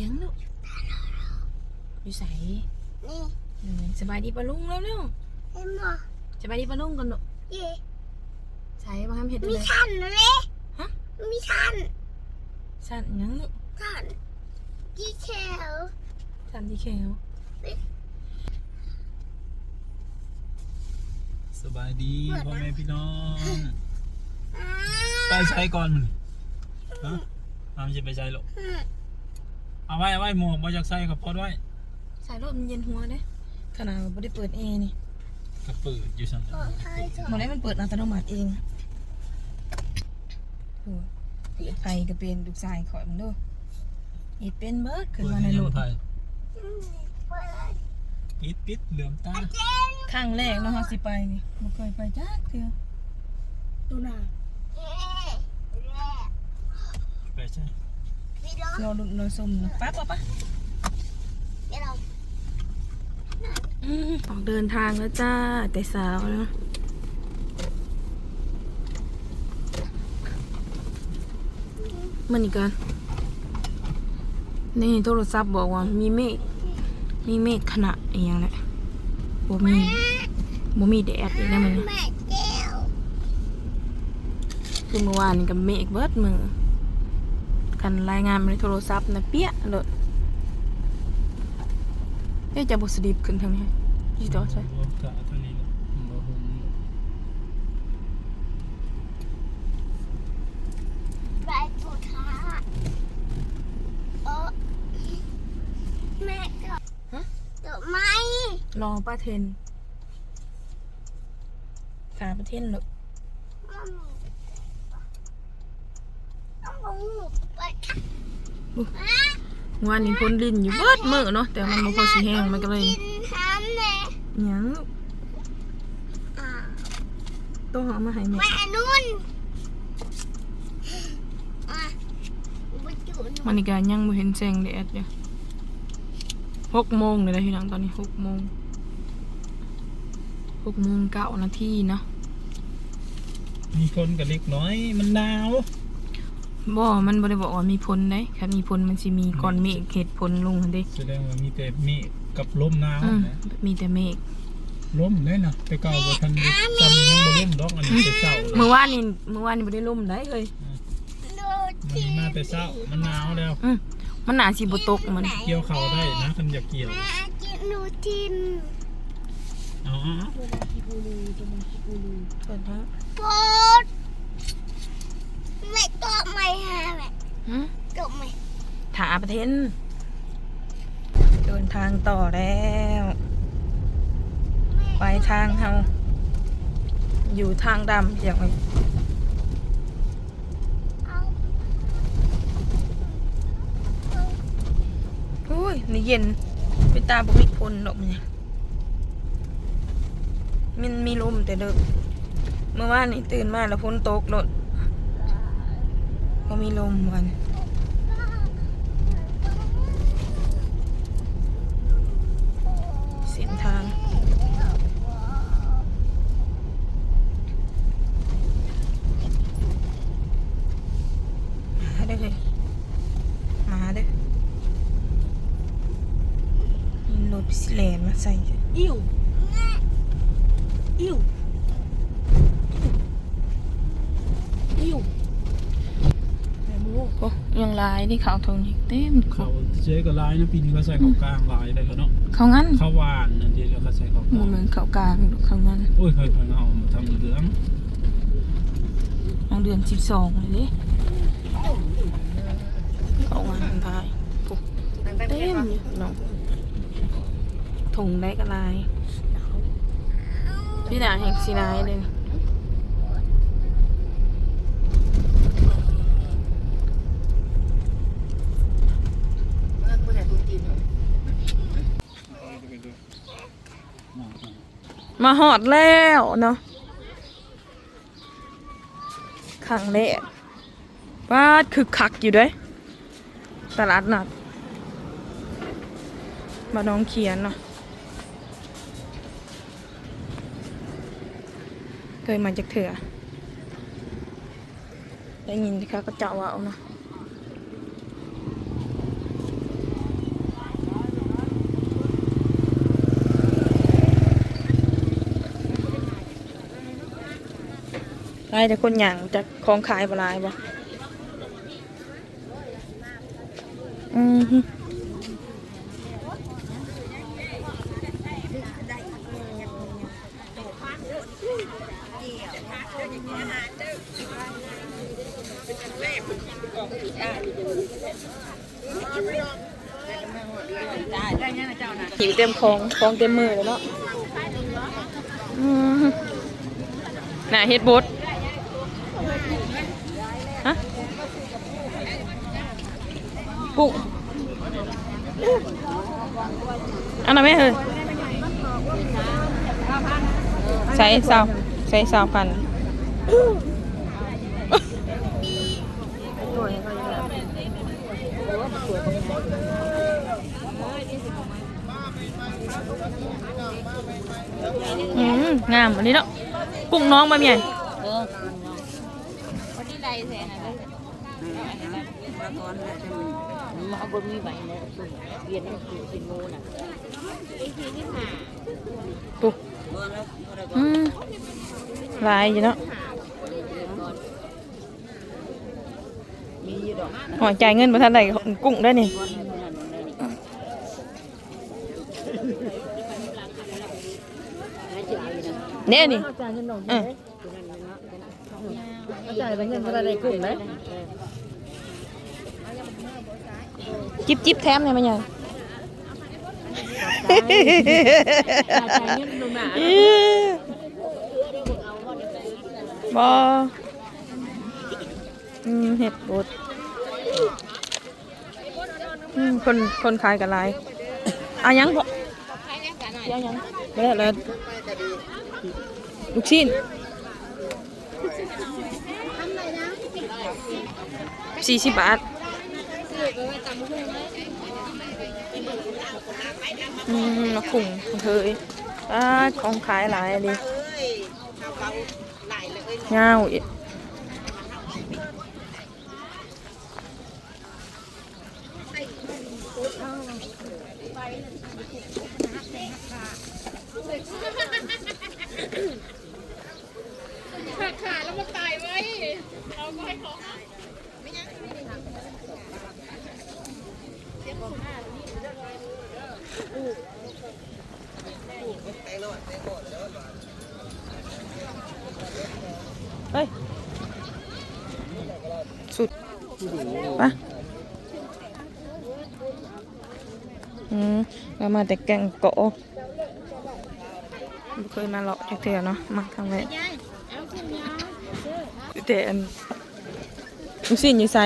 ยังลูกอยู่ใส่นี่เออสบายดีปะลุงแล้วเร็วเห็นบ่สบายดีปะลุงกันลูกเย่ใส่มาทำเห็ดมีเลยชันเลยฮะมีชันสั่นยังลูกชันที่แถวสั่นที่แขวสบายดีพ่อแม่พี่น้องอ่าไปใช้ก่อนมันฮะเอามันจะไปใช้หรอกอืม เอาไว้เอาไว้หมวกมาจากใส่กับพอดไว้ใส่รถมันเย็นหัวเด้ขนาดไม่ได้เปิดแอร์นี่กระปืดอยู่สั่นขอไทยเถอะหมดได้มันเปิดอัตโนมัติเองโอ้ยเปิดไฟก็เป็นลูกชายขอยมันด้วยเห็ดเป็นเบิร์ดขึ้นเปิดมาในให้รยังถไผ่อืมเปิดปิดปิดเหลื่อมตาเจ๊ครั้งแรกเนาะเฮาสิไปนี่บ่เคยไปจักเทื่อดูหน้าเย่แร่ไปใช่ พี่น้องรอดุนรอสมนะป๊าป๊าป๊าพี่น้องอืมออกเดินทางแล้วจ้า แต่สาวเนาะมันอีกกัน นี่โทรศัพท์บอกว่ามีเมฆมีเมฆขณะอหย่างแหละบ่มีบ่มีแดดอีกแล้วมันแม่แก้วคือเมื่อวานนี่กับเมฆเบิดมือันรายงานมาในโทรศัพท์นะเปี้ยเลยเอ๊ะจะบสดีบขึ้นทางนี้ยี่ต่อใช่บ่กะเท่านี้แหละบ่หุงไปสุดท้ายเออแม่กิดฮะเกิดไหมรอป้าเทนขาป้าเทนหรอก มันต้องลงหนูไปค่ะอะ วันนี้พ้นลิ้นอยู่เบิดมือเนาะแต่มันบ่พอสีแห้งมันก็เลยกินน้ำเลยหยังอ่าต้องเอามาให้แม่แม่นุ่นอะไปจุดมันนี่ก็ยังบ่เห็นแสงแดดอยู่หกโมงเลยนะพี่น้องตอนนี้หกโมงหกโมงเก้านาทีเนาะมีคนกับเล็กน้อยมันหนาว บ่มันบ่ได้บอกว่ามีผลได้ครับมีผลมันสิมีก้อนเมฆเห็ดผลลงหั่นเด้แสดงว่ามีแต่เมฆกับลมหนาวอืมนะมีแต่เมฆลมเลยนะแต่เก่าบ่ทันได้จำยังบ่ลมดอกอันนี้แต่เช้าเลยเมื่อวานนี่เมื่อวานนี่บ่ได้ล่มได้เฮ้ยโดดมันนี้มาแต่เช้ามันหนาวแล้ว อืมมันน่าสิบ่ตกมันเกี่ยวเข่าได้นะคันอยากเกี่ยวแม่กินหนูทินเอาเอาเอาเปิดฮะ โปดไม่ตอบไม่ ฮะแม่หึตอบไม่ถาประเทนเดินทางต่อแล้ว ไปทางเฮาอยู่ทางดำอย่างไรเอาอุ้ยนี่เย็นเป็นตาบุมิพลดอกมันเนี่ยมันมีลมแต่เดิมเมื่อวานนี่ตื่นมาแล้วฝนตกรถ ก็มีลมเหมือนกันเส้นทาง มาเด้อเลยมาเด้อมีรถพิเศษมาใส่อิ่วอิ่วอิ่วแม่มู โอ้ยังลายที่เขาทงนี่เต็มเขาเจ๊ก็ลายนะปีนี้ก็ใส่เขากลางลายได้แล้วเนาะเขางั้นเขาหวานนั่นเดีแล้วก็ใส่เขากบ่ลางเหมือนเขากลางเขางั้นโอ้ยเคยเคยเอามาทำเหลืองน้องเดือนสิบสองเลยดิเขางานพายปุ๊บเต็มอยู่น้องถุงได้ก็ลายพี่ด่าแห่งสีนายเลย มาหอดแล้วเนาะขังแรกป้าคือคักอยู่ด้วยตลาดนัดมาน้องเขียนเนาะเคยมาจากเถื่อได้ยินที่เขาก็เจาะว่าเอาเนาะ ลายแต่คนอย่างจากของขายบลายบ่อืมหิวเต็มของของเต็มมือเลยเนาะน่ะเฮ็ดบดฮะ กุ้งอันนั้นไหมเฮ้ยใส่สาวใส่สาวพันอืมงามอันนี้เนาะกุ้งน้องมาเมียเออวันนี้ไรแสนอะไร มาก่อนแล้วมาบนมีใบเนี่ยเรียนนั่นคือเป็นโมน่ะอีกทีที่หา ปุ๊บอืมลายอยู่เนาะ มีดอก หอยจ่ายเงินมาทันใดกุ้งได้นี่เนี่ยนี่เออ จ่ายไปเงินเท่าไรกุ้งไหม จิบจิบแถมเนี่ยมันยังจ่ายเงินลงมาบออืมเห็ดบดอืมคนคนขายกันหลายอายังพอยังยังแล้วแล้วลูกชิ้นสี่สิบบาท อืมมาขุ่งเคยอ่าของขายหลายเลยเงาอีก เฮ้ย สุดปะอืมเรามาแต่แกงโกะบ่เคยมาเลาะจักเทื่อเนาะ มาทางไหนแต่อันลูกชิ้นอยู่ไส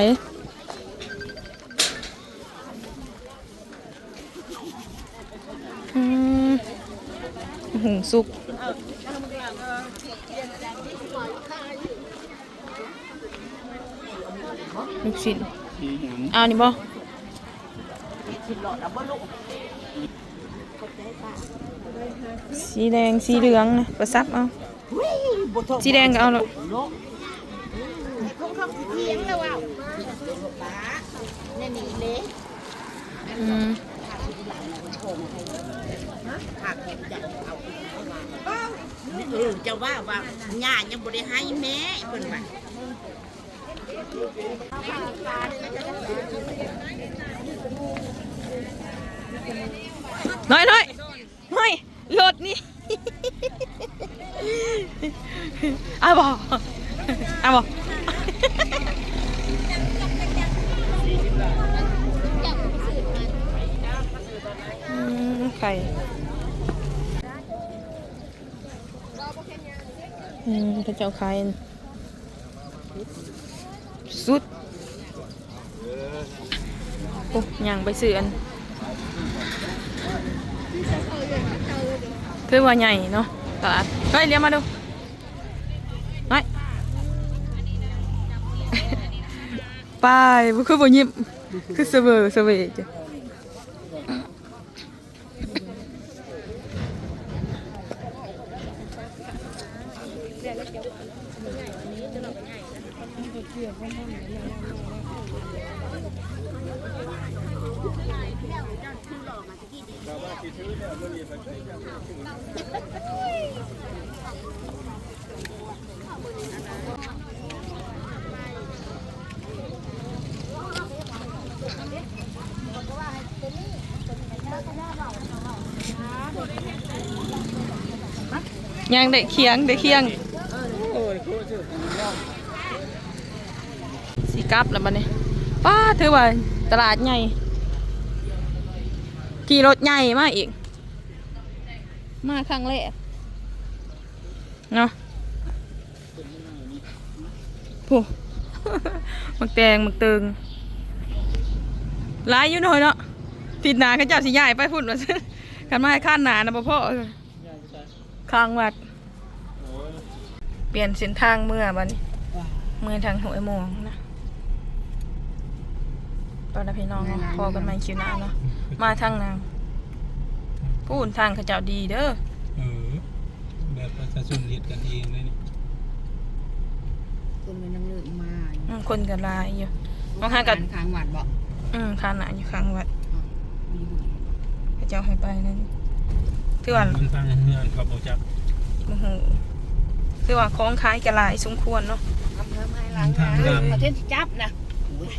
อืมหุงสุก ลูกชิ้นเอานี่บ่สีแดงสีเหลืองนะประซับเอาสีแดงก็เอาเลยนี่นี่เละอืมผักเห็ดจัดเอาเออจะว่าว่าย่ายังบ่ได้ให้แม่เพิ่นว่า น้อยน้อยน้อยรถนี่อาบ่เอาบอืมไข่อืมพระเจ้าไข่ สุดโอ้ยังไปซื้ออันคือว่าใหญ่เนาะตลาดเฮ้ยเลี้ยวมาดูไปไปบุคือบ่ยิ้มคือเสวอเสวจ้ะ nhang để khiêng để khiêng. Xì cáp là bà này. Ba thứ bà, tà nhảy ขี่รถใหญ่มาอีก มาครั้งแรกเนาะผู้มักแตงมักเตึงหลายอยู่หน่อยเนาะติดหนาเขาเจ้าสิใหญ่ไปพุ่นว่าซั่นกันมาให้ข้านหนานะบ่พ่อเอ้ยข้างวัด เปลี่ยนเส้นทางเมื่อบัดนี้เมื่อทางหัวไอ้โมงนะตอนนี้พี่น้องเนาะพอกันใหม่คิวหน้าเนาะ มาทางนางพูนทางเขาเจ้าดีเด้อเออแบบประชาชนเรียดกันเองเลยนี่คนมันยังเลิกมาอืมคนกันหลายอยู่น้องหากับทางหวัดบอกอืมข้างหนาอยู่ข้างวัดมีบุญเขาเจ้าให้ไปนั่นถือว่ามันฟังเฮือนเขาบอกจับโอ้โหถือว่าของขายกันหลายสมควรเนาะทำเพิ่มให้ล้างงานประเทศที่จับนะโอ้ย